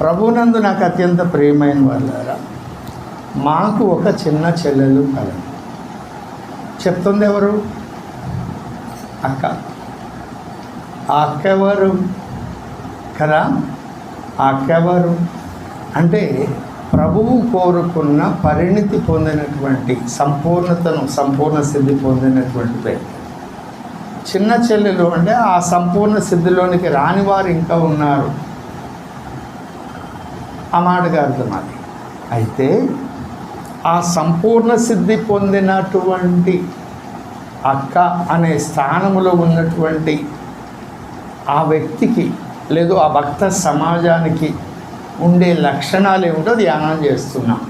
ప్రభునందు నాకు అత్యంత ప్రియమైన వాళ్ళారా? మాకు ఒక చిన్న చెల్లెలు కలదు. చెప్తుంది ఎవరు? అక్క. ఆ అక్క ఎవరు? కదా? ఆ అక్క ఎవరు? అంటే ప్రభువు కోరుకున్న పరిణితి పొందినటువంటి సంపూర్ణతను సంపూర్ణ సిద్ధి పొందినటువంటి వ్యక్తి. చిన్న చెల్లెలు అంటే ఆ సంపూర్ణ సిద్ధిలోనికి రాని వారు ఇంకా ఉన్నారు. ఆ మాటగా అర్థం అయితే ఆ సంపూర్ణ సిద్ధి పొందినటువంటి అక్క అనే స్థానంలో ఉన్నటువంటి ఆ వ్యక్తికి లేదు ఆ భక్త సమాజానికి ఉండే లక్షణాలు ఏమిటో ధ్యానం చేస్తున్నాం.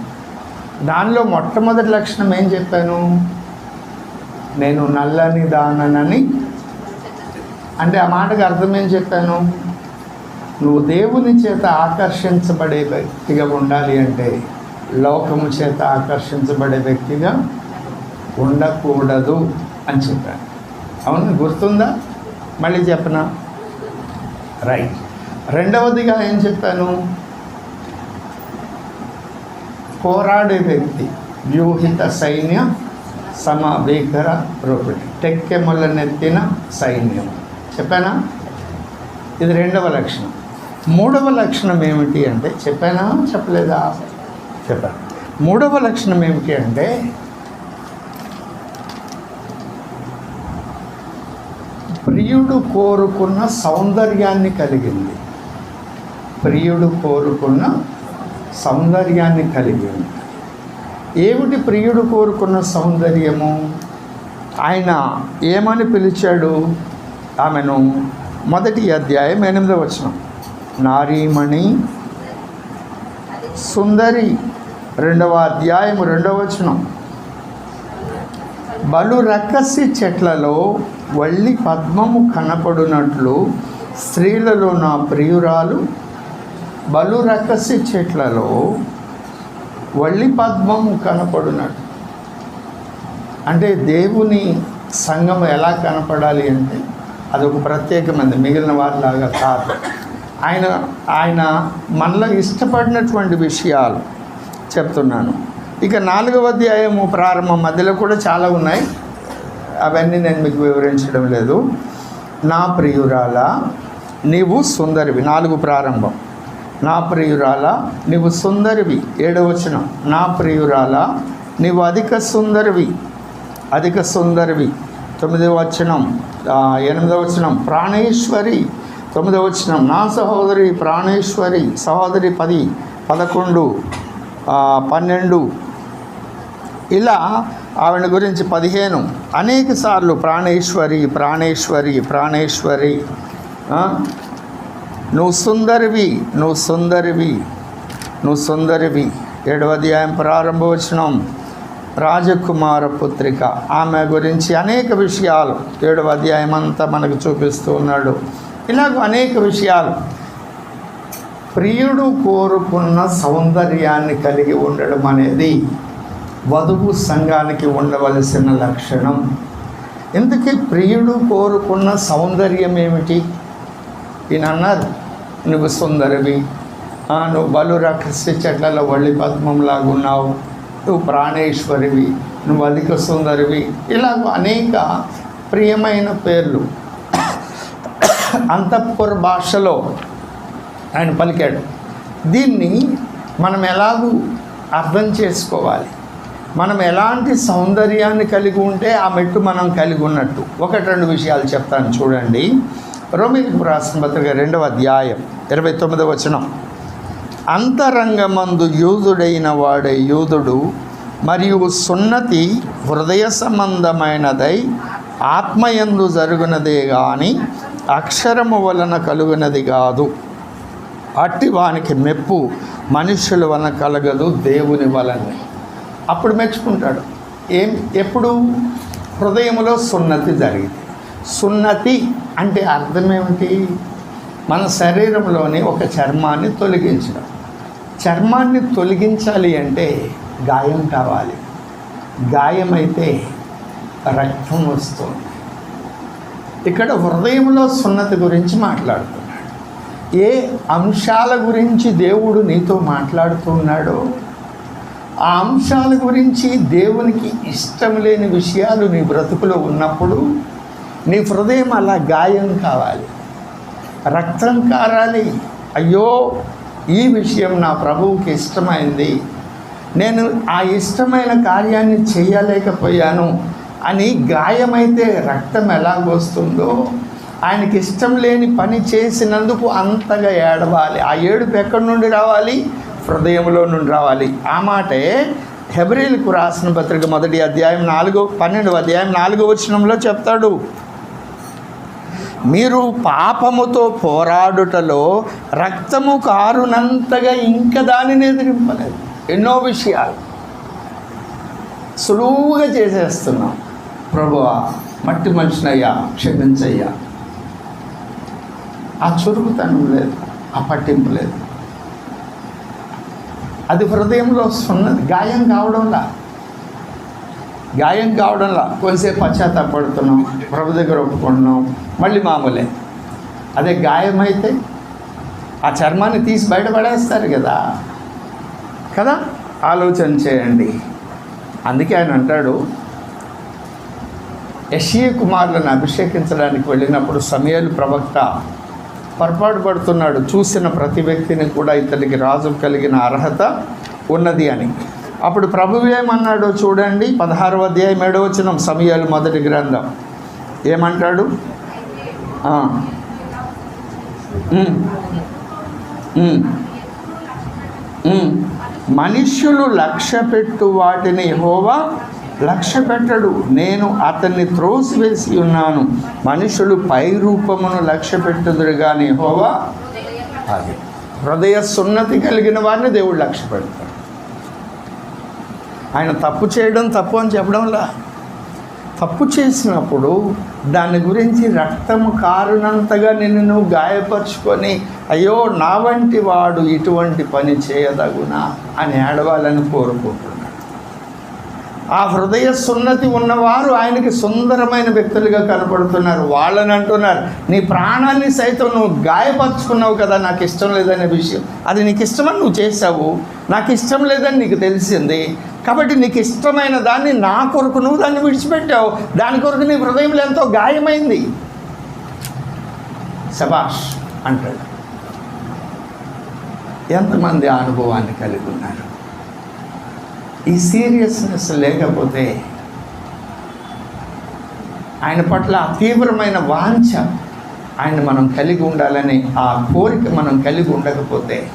దానిలో మొట్టమొదటి లక్షణం ఏం చెప్పాను? నేను నల్లని దాననని. అంటే ఆ మాటకు అర్థం ఏం చెప్పాను? నువ్వు దేవుని చేత ఆకర్షించబడే వ్యక్తిగా ఉండాలి అంటే లోకము చేత ఆకర్షించబడే వ్యక్తిగా ఉండకూడదు అని చెప్పాను అవును గుర్తుందా? మళ్ళీ చెప్పనా? రైట్. రెండవదిగా ఏం చెప్పాను? పోరాడే వ్యక్తి వ్యూహిత సైన్య సమభీకర రూపిణి టెక్కెములనెత్తిన సైన్యం. చెప్పానా? ఇది రెండవ లక్షణం. మూడవ లక్షణం ఏమిటి అంటే చెప్పానా? చెప్పలేదా? చెప్పాను మూడవ లక్షణం ఏమిటి అంటే ప్రియుడు కోరుకున్న సౌందర్యాన్ని కలిగింది. ప్రియుడు కోరుకున్న సౌందర్యాన్ని కలిగి ఉంది ఏమిటి ప్రియుడు కోరుకున్న సౌందర్యము? ఆయన ఏమని పిలిచాడు? ఆమెను మొదటి అధ్యాయం ఎనిమిదవ వచనం. నారీమణి సుందరి రెండవ అధ్యాయం రెండవ వచనం. బలు రక్కసి చెట్లలో వల్లి పద్మము కనపడునట్లు స్త్రీలలో నా ప్రియురాలు బలు రక్కసి చెట్లలో వల్లి పద్మము కనపడునట్లు. అంటే దేవుని సంఘం ఎలా కనపడాలి అంటే అదొక ప్రత్యేకమైనది మిగిలిన వారిలాగా కాదు. ఆయన ఆయన మనలో ఇష్టపడినటువంటి విషయాలు చెప్తున్నాను. ఇక నాలుగవ అధ్యాయము ప్రారంభం మధ్యలో కూడా చాలా ఉన్నాయి. అవన్నీ నేను మీకు వివరించడం లేదు. నా ప్రియురాల నీవు సుందరివి. నాలుగు ప్రారంభం. నా ప్రియురాల నీవు సుందరివి. ఏడవచనం నా ప్రియురాల నీవు అధిక సుందరివి. అధిక సుందరివి. తొమ్మిదవ వచనం. ఎనిమిదవ వచనం. ప్రాణేశ్వరి. తొమ్మిదవ వచనం. నా సహోదరి ప్రాణేశ్వరి సహోదరి పది పదకొండు పన్నెండు. ఇలా ఆవిడ గురించి పదిహేను. అనేక సార్లు ప్రాణేశ్వరి ప్రాణేశ్వరి ప్రాణేశ్వరి నువ్వు సుందరివి నువ్వు సుందరివి నువ్వు సుందరివి. ఏడవ అధ్యాయం ప్రారంభవచనం రాజకుమార పుత్రిక. ఆమె గురించి అనేక విషయాలు ఏడవ అధ్యాయం అంతా మనకు చూపిస్తూ ఉన్నాడు. ఇలాగ అనేక విషయాలు. ప్రియుడు కోరుకున్న సౌందర్యాన్ని కలిగి ఉండడం అనేది వధువు సంఘానికి ఉండవలసిన లక్షణం. ఎందుకే ప్రియుడు కోరుకున్న సౌందర్యం ఏమిటి? ఈయన అన్నారు నువ్వు సుందరివి. నువ్వు బలు రక్షసి చెట్లలో వళ్ళి పద్మంలాగా ఉన్నావు నువ్వు ప్రాణేశ్వరివి. నువ్వు అధిక సుందరివి. ఇలా అనేక ప్రియమైన పేర్లు. అంతఃపుర భాషలో ఆయన పలికాడు. దీన్ని మనం ఎలాగూ అర్థం చేసుకోవాలి. మనం ఎలాంటి సౌందర్యాన్ని కలిగి ఉంటే ఆ మెట్టు మనం కలిగి ఉన్నట్టు. ఒకటి రెండు విషయాలు చెప్తాను చూడండి. రోమిలకు రాసిన పత్రిక రెండవ అధ్యాయం ఇరవై తొమ్మిదవ వచనం. అంతరంగమందు యూదుడైన వాడే యూదుడు మరియు సున్నతి హృదయ సంబంధమైనదై ఆత్మయందు జరుగునదే కానీ అక్షరము వలన కలుగునది కాదు. అట్టి వానికి మెప్పు మనుషుల వలన కలగదు దేవుని వలన. అప్పుడు మెచ్చుకుంటాడు. ఏం ఎప్పుడు? హృదయంలో సున్నతి జరిగింది. సున్నతి అంటే అర్థం ఏమిటి మన శరీరంలోని ఒక చర్మాన్ని తొలగించడం. చర్మాన్ని తొలగించాలి అంటే గాయం కావాలి. గాయమైతే రక్తం వస్తుంది. ఇక్కడ హృదయంలో సున్నతి గురించి మాట్లాడుతున్నాడు. ఏ అంశాల గురించి దేవుడు నీతో మాట్లాడుతున్నాడో ఆ అంశాల గురించి దేవునికి ఇష్టం లేని విషయాలు నీ బ్రతుకులో ఉన్నప్పుడు నీ హృదయం అలా గాయం కావాలి. రక్తం కారాలి. అయ్యో ఈ విషయం నా ప్రభువుకి ఇష్టమైంది. నేను ఆ ఇష్టమైన కార్యాన్ని చేయలేకపోయాను. అని గాయమైతే రక్తం ఎలాగొస్తుందో ఆయనకి ఇష్టం లేని పని చేసినందుకు అంతగా ఏడవాలి. ఆ ఏడుపు ఎక్కడి నుండి రావాలి? హృదయంలో నుండి రావాలి. ఆ మాటే హెబ్రిల్కు రాసిన పత్రిక మొదటి అధ్యాయం నాలుగో పన్నెండు అధ్యాయం నాలుగో వచనంలో చెప్తాడు. మీరు పాపముతో పోరాడుటలో రక్తము కారునంతగా ఇంకా దానిని ఎదిరింపలేదు. ఎన్నో విషయాలు సులువుగా చేసేస్తున్నాం. ప్రభువా మట్టి మనిషినయ్యా క్షమించయ్యా. ఆ చురుకుతనం లేదు ఆ పట్టింపు లేదు. అది హృదయంలో వస్తున్నది గాయం కావడంలా. గాయం కావడంలా. కొంతసేపు పశ్చాత్తాపడుతున్నాం ప్రభు దగ్గర ఒప్పుకుంటున్నాం మళ్ళీ మామూలే. అదే గాయమైతే ఆ చర్మాన్ని తీసి బయటపడేస్తారు కదా. కదా? ఆలోచన చేయండి. అందుకే ఆయన అంటాడు యశీ కుమారులను అభిషేకించడానికి వెళ్ళినప్పుడు సమయాలు ప్రవక్త పొరపాటు పడుతున్నాడు. చూసిన ప్రతి వ్యక్తిని కూడా ఇతనికి రాజు కలిగిన అర్హత ఉన్నది అని. అప్పుడు ప్రభువు ఏమన్నాడో చూడండి. పదహారవ అధ్యాయం ఏడవ సమయాలు మొదటి గ్రంథం. ఏమంటాడు? మనుష్యులు లక్ష్య పెట్టు వాటిని హోవా లక్ష్య పెట్టడు. నేను అతన్ని త్రోసివేసి ఉన్నాను. మనుషులు పై రూపమును లక్ష్య పెట్టుదురు కానీ హోవా అది హృదయ సున్నతి కలిగిన వారిని దేవుడు లక్ష్య పెడతాడు. ఆయన తప్పు చేయడం తప్పు అని చెప్పడంలా తప్పు చేసినప్పుడు దాని గురించి రక్తము కారునంతగా నిన్ను నువ్వు గాయపరుచుకొని అయ్యో నా వంటి వాడు ఇటువంటి పని చేయదగునా అని ఏడవాలని కోరుకుంటున్నాడు ఆ హృదయ సున్నతి ఉన్నవారు ఆయనకి సుందరమైన వ్యక్తులుగా కనపడుతున్నారు. వాళ్ళని అంటున్నారు నీ ప్రాణాన్ని సైతం నువ్వు గాయపరుచుకున్నావు కదా నాకు ఇష్టం లేదనే విషయం. అది నీకు ఇష్టమని నువ్వు చేసావు నాకు ఇష్టం లేదని నీకు తెలిసింది. కాబట్టి నీకు ఇష్టమైన దాన్ని నా కొరకు నువ్వు దాన్ని విడిచిపెట్టావు. దాని కొరకు నీ హృదయంలో ఎంతో గాయమైంది. శబాష్ అంటాడు. ఎంతమంది ఆ అనుభవాన్ని కలిగి ఉన్నారు? ఈ సీరియస్నెస్ లేకపోతే ఆయన పట్ల తీవ్రమైన వాంఛ ఆయన మనం కలిగి ఉండాలని ఆ కోరిక మనం కలిగి ఉండకపోతే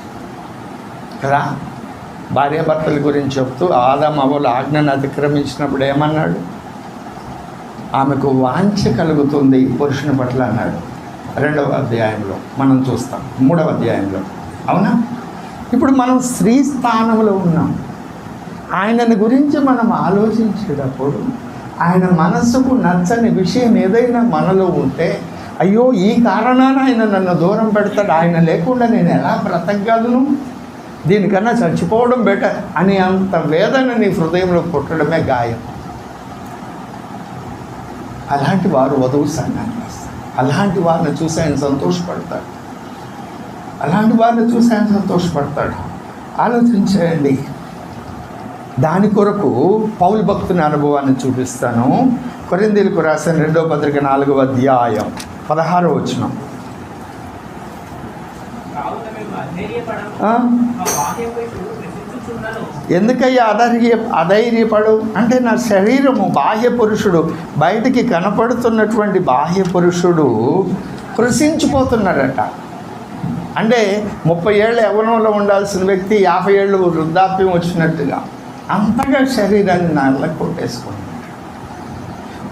కదా? భార్యాభర్తల గురించి చెప్తూ ఆదాం అవలు ఆజ్ఞను అతిక్రమించినప్పుడు ఏమన్నాడు? ఆమెకు వాంఛ కలుగుతుంది పురుషుని పట్ల అన్నాడు. రెండవ అధ్యాయంలో మనం చూస్తాం. మూడవ అధ్యాయంలో. అవునా? ఇప్పుడు మనం స్త్రీ స్థానంలో ఉన్నాం. ఆయనని గురించి మనం ఆలోచించేటప్పుడు ఆయన మనస్సుకు నచ్చని విషయం ఏదైనా మనలో ఉంటే అయ్యో ఈ కారణాన ఆయన నన్ను దూరం పెడతాడు ఆయన లేకుండా నేను ఎలా బ్రతకగలను? దీనికన్నా చచ్చిపోవడం బెటర్ అని అంత వేదన నీ హృదయంలో పుట్టడమే గాయం. అలాంటి వారు వధువు సంఘానికి వస్తారు అలాంటి వారిని చూసి ఆయన సంతోషపడతాడు. అలాంటి వారిని చూసి ఆయన సంతోషపడతాడు. ఆలోచించేయండి. దాని కొరకు పౌలు భక్తుని అనుభవాన్ని చూపిస్తాను. కొరిందీలకు రాసిన రెండో పత్రిక నాలుగవ అధ్యాయం పదహారో వచ్చిన ఎందుకయ్యా అధైర్య అధైర్యపడు? అంటే నా శరీరము బాహ్య పురుషుడు బయటికి కనపడుతున్నటువంటి బాహ్య పురుషుడు కృషించిపోతున్నాడట అంటే ముప్పై ఏళ్ళు యవనంలో ఉండాల్సిన వ్యక్తి యాభై ఏళ్ళు వృద్ధాప్యం వచ్చినట్టుగా. అంతగా శరీరాన్ని నల్ల కొట్టేసుకుంటాడు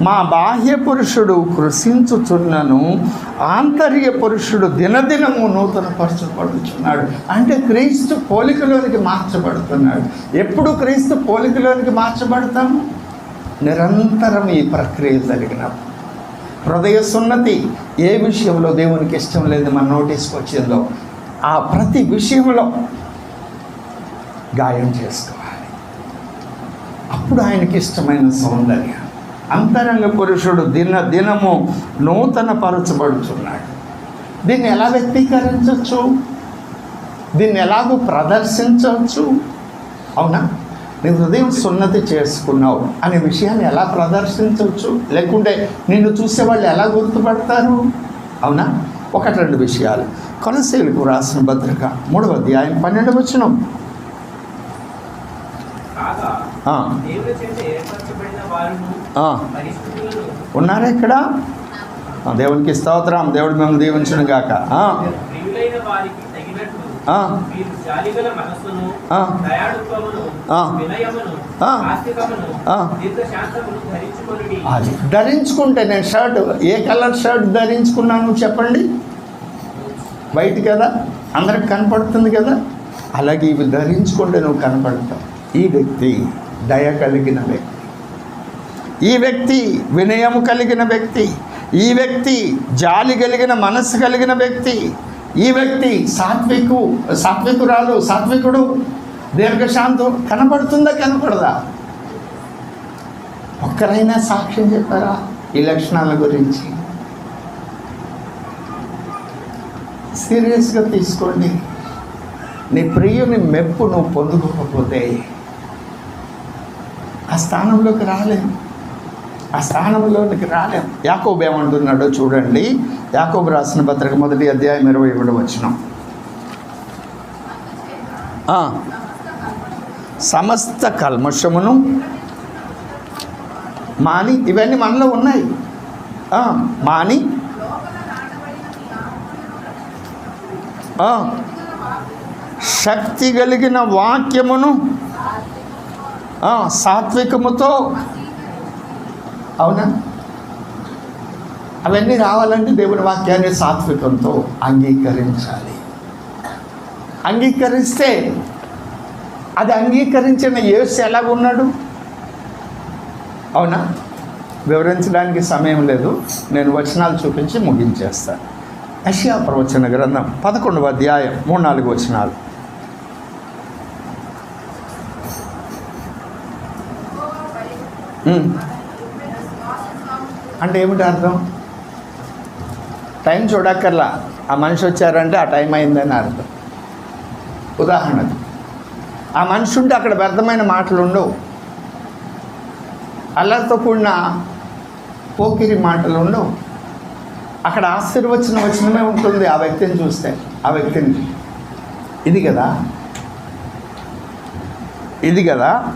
మా బాహ్య పురుషుడు కృషించుచున్నను ఆంతర్య పురుషుడు దినదినము నూతన పరచబడుచున్నాడు అంటే క్రీస్తు పోలికలోనికి మార్చబడుతున్నాడు. ఎప్పుడు క్రీస్తు పోలికలోనికి మార్చబడతాము? నిరంతరం ఈ ప్రక్రియ జరిగినప్పుడు. హృదయ సున్నతి ఏ విషయంలో దేవునికి ఇష్టం లేదు మన నోటీస్కి వచ్చిందో ఆ ప్రతి విషయంలో గాయం చేసుకోవాలి. అప్పుడు ఆయనకి ఇష్టమైన సౌందర్యం. అంతరంగ పురుషుడు దిన దినము నూతన పరచబడుతున్నాడు దీన్ని ఎలా వ్యక్తీకరించవచ్చు? దీన్ని ఎలాగూ ప్రదర్శించవచ్చు? అవునా? నీ హృదయం సున్నతి చేసుకున్నావు అనే విషయాన్ని ఎలా ప్రదర్శించవచ్చు? లేకుంటే నిన్ను చూసే వాళ్ళు ఎలా గుర్తుపడతారు? అవునా? ఒకటి రెండు విషయాలు. కొనసీలకు రాసిన భద్రక మూడవ అధ్యాయం పన్నెండు వచ్చినాం కాగా దేవుని చేత ఏర్పరచబడిన వారును పరిస్థితులను ఉన్నారా ఇక్కడ? దేవునికి స్తోత్రం. దేవుడు మేము దీవించును గాక. ఆ, అది ధరించుకుంటే నేను షర్ట్ ఏ కలర్ షర్ట్ ధరించుకున్నాను చెప్పండి? వైట్ కదా? అందరికి కనపడుతుంది కదా? అలాగే ఇవి ధరించుకుంటే నువ్వు కనపడతావు. ఈ వ్యక్తి దయ కలిగిన వ్యక్తి. ఈ వ్యక్తి వినయం కలిగిన వ్యక్తి. ఈ వ్యక్తి జాలి కలిగిన మనస్సు కలిగిన వ్యక్తి. ఈ వ్యక్తి సాత్వికు సాత్వికురాలు సాత్వికుడు. దీర్ఘశాంతం కనపడుతుందా కనపడదా? ఒక్కరైనా సాక్ష్యం చెప్పారా ఈ లక్షణాల గురించి? సీరియస్గా తీసుకోండి. నీ ప్రియుని మెప్పు నువ్వు పొందుకోకపోతే ఆ స్థానంలోకి రాలేం. ఆ స్థానంలోనికి రాలేం. యాకోబు ఏమంటున్నాడో చూడండి. యాకోబు రాసిన పత్రిక మొదటి అధ్యాయం ఇరవై ఏడు వచ్చిన సమస్త కల్మషమును మాని ఇవన్నీ మనలో ఉన్నాయి. మాని. శక్తి కలిగిన వాక్యమును సాత్వికముతో అవునా? అవన్నీ రావాలంటే దేవుని వాక్యాన్ని సాత్వికంతో అంగీకరించాలి. అంగీకరిస్తే అది అంగీకరించిన యేసు ఎలాగున్నాడు అవునా? వివరించడానికి సమయం లేదు. నేను వచనాలు చూపించి ముగించేస్తాను. అషియా ప్రవచన గ్రంథం పదకొండవ అధ్యాయం మూడు నాలుగు వచనాలు. Hmm. అంటే ఏమిటి అర్థం? టైం చూడక్కర్లా. ఆ మనిషి వచ్చారంటే ఆ టైం అయిందని అర్థం. ఉదాహరణకు ఆ మనిషి ఉంటే అక్కడ వ్యర్థమైన మాటలు ఉండవు. అల్లరితో కూడిన పోకిరి మాటలు ఉండవు. అక్కడ ఆశీర్వచనం వచ్చినమే ఉంటుంది ఆ వ్యక్తిని చూస్తే ఆ వ్యక్తిని. ఇది కదా? ఇది కదా?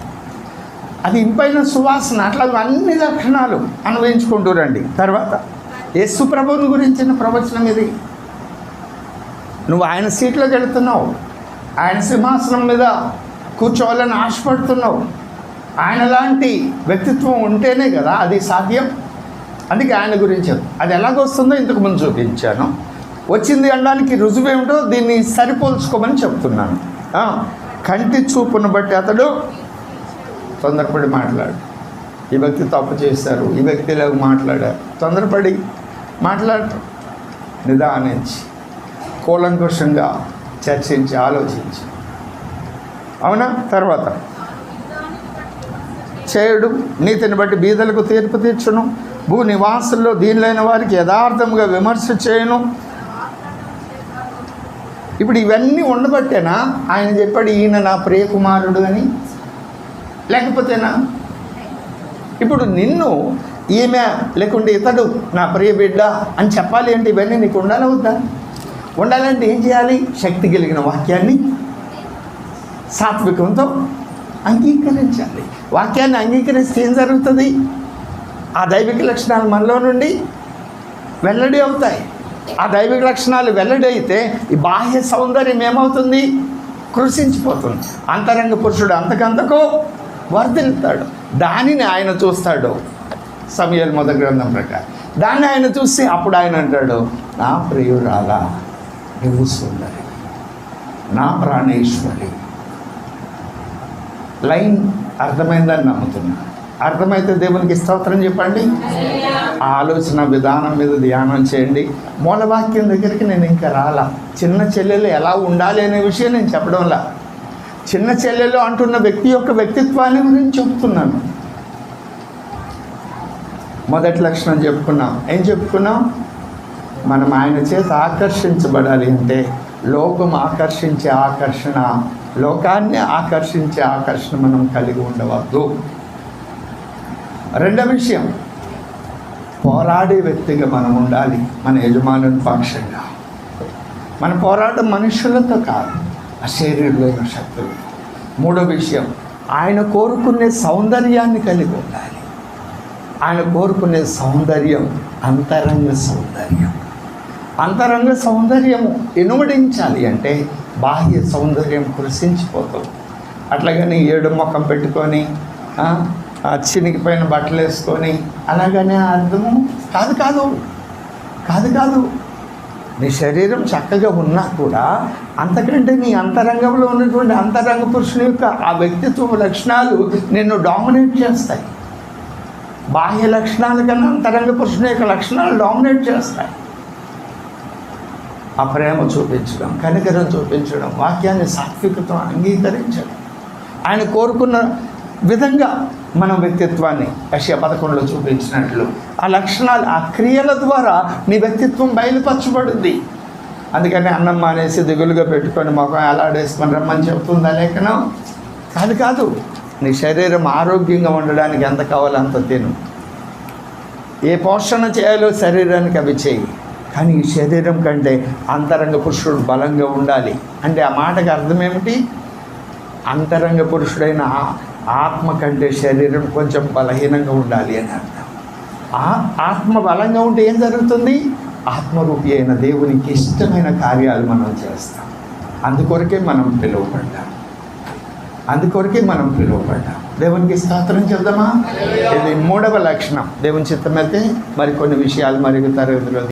అది ఇంపైన సువాసన అట్లా అన్ని లక్షణాలు అనుభవించుకుంటూ రండి. తర్వాత యేసు ప్రభుని గురించిన ప్రవచనం ఇది. నువ్వు ఆయన సీట్లోకి వెళుతున్నావు ఆయన సింహాసనం మీద కూర్చోవాలని ఆశపడుతున్నావు. ఆయన లాంటి వ్యక్తిత్వం ఉంటేనే కదా అది సాధ్యం. అందుకే ఆయన గురించి అది ఎలాగొస్తుందో ఇంతకు ముందు చూపించాను. వచ్చింది అనడానికి రుజువు ఏమిటో దీన్ని సరిపోల్చుకోమని చెప్తున్నాను. కంటి చూపును బట్టి అతడు తొందరపడి మాట్లాడు. ఈ వ్యక్తి తప్పు చేశారు ఈ వ్యక్తి ఇలాగ మాట్లాడారు. తొందరపడి మాట్లాడటం నిదానించి కూలంకుషంగా చర్చించి ఆలోచించి. అవునా? తర్వాత. చేయుడు నీతిని బట్టి బీదలకు తీర్పు తీర్చును. భూ నివాసుల్లో దీనిలైన వారికి యథార్థంగా విమర్శ చేయను. ఇప్పుడు ఇవన్నీ ఉండబట్టేనా? ఆయన చెప్పాడు ఈయన నా ప్రియకుమారుడు అని. లేకపోతేనా ఇప్పుడు నిన్ను ఈమె లేకుంటే ఇతడు నా ప్రియ బిడ్డ అని చెప్పాలి అంటే ఇవన్నీ నీకు ఉండాలవుతా ఉండాలంటే ఏం చేయాలి? శక్తి కలిగిన వాక్యాన్ని సాత్వికంతో అంగీకరించాలి. వాక్యాన్ని అంగీకరిస్తే ఏం జరుగుతుంది? ఆ దైవిక లక్షణాలు మనలో నుండి వెల్లడి అవుతాయి. ఆ దైవిక లక్షణాలు వెల్లడి అయితే ఈ బాహ్య సౌందర్యం ఏమవుతుంది? కృషించిపోతుంది. అంతరంగ పురుషుడు అంతకంతకు వర్ధిల్తాడు దానిని ఆయన చూస్తాడు. సమయాల మొదటి గ్రంథం ప్రకారం. దాన్ని ఆయన చూసి అప్పుడు ఆయన అంటాడు నా ప్రియురాలా నువ్వు సుందరి. నా ప్రాణేశ్వరి. లైన్ అర్థమైందని నమ్ముతున్నా. అర్థమైతే దేవునికి స్తోత్రం చెప్పండి. ఆ ఆలోచన విధానం మీద ధ్యానం చేయండి. మూలవాక్యం దగ్గరికి నేను ఇంకా రాలా. చిన్న చెల్లెలు ఎలా ఉండాలి అనే విషయం నేను చెప్పడంలా. చిన్న చెల్లెలు అంటున్న వ్యక్తి యొక్క వ్యక్తిత్వాన్ని గురించి చెప్తున్నాను. మొదటి లక్షణం చెప్పుకున్నాం. ఏం చెప్పుకున్నాం? మనం ఆయన చేత ఆకర్షించబడాలి అంటే లోకం ఆకర్షించే ఆకర్షణ లోకాన్ని ఆకర్షించే ఆకర్షణ మనం కలిగి ఉండవద్దు. రెండవ విషయం పోరాడే వ్యక్తిగా మనం ఉండాలి మన యజమానుని పక్షంగా. మన పోరాటం మనుషులతో కాదు. అశరీరులైన శక్తులు మూడో విషయం ఆయన కోరుకునే సౌందర్యాన్ని కలిగి ఉండాలి. ఆయన కోరుకునే సౌందర్యం అంతరంగ సౌందర్యం. అంతరంగ సౌందర్యము ఇనుమడించాలి అంటే బాహ్య సౌందర్యం కురిసించిపోతుంది అట్లాగని ఏడు ముఖం పెట్టుకొని చినిగిపోయిన బట్టలు వేసుకొని అలాగనే అర్థము కాదు కాదు. కాదు కాదు. నీ శరీరం చక్కగా ఉన్నా కూడా అంతకంటే నీ అంతరంగంలో ఉన్నటువంటి అంతరంగ పురుషుని యొక్క ఆ వ్యక్తిత్వ లక్షణాలు నిన్ను డామినేట్ చేస్తాయి. బాహ్య లక్షణాల కన్నా అంతరంగ పురుషుని యొక్క లక్షణాలు డామినేట్ చేస్తాయి. ఆ ప్రేమ చూపించడం కనికరం చూపించడం వాక్యాన్ని సాత్వికతో అంగీకరించడం. ఆయన కోరుకున్న విధంగా మన వ్యక్తిత్వాన్ని కష్య పథకంలో చూపించినట్లు ఆ లక్షణాలు ఆ క్రియల ద్వారా నీ వ్యక్తిత్వం బయలుపరచబడుద్ది అందుకని అన్నం మానేసి దిగులుగా పెట్టుకొని మొఖం ఎలాడేసుకొని రమ్మని చెప్తుందా లేఖనం? కాదు కాదు. నీ శరీరం ఆరోగ్యంగా ఉండడానికి ఎంత కావాలో అంత తిను. ఏ పోషణ చేయాలో శరీరానికి అవి చేయి. కానీ ఈ శరీరం కంటే అంతరంగ పురుషుడు బలంగా ఉండాలి. అంటే ఆ మాటకు అర్థం ఏమిటి? అంతరంగ పురుషుడైన ఆత్మ కంటే శరీరం కొంచెం బలహీనంగా ఉండాలి అని అర్థం. ఆ ఆత్మ బలంగా ఉంటే ఏం జరుగుతుంది? ఆత్మరూపి అయిన దేవునికి ఇష్టమైన కార్యాలు మనం చేస్తాం. అందుకొరకే మనం పిలువబడ్డాం. అందుకొరకే మనం పిలువబడ్డాం. దేవునికి స్తోత్రం చెప్దామా ఇది మూడవ లక్షణం. దేవుని చిత్తం మరి కొన్ని విషయాలు మరియు తరగతిలో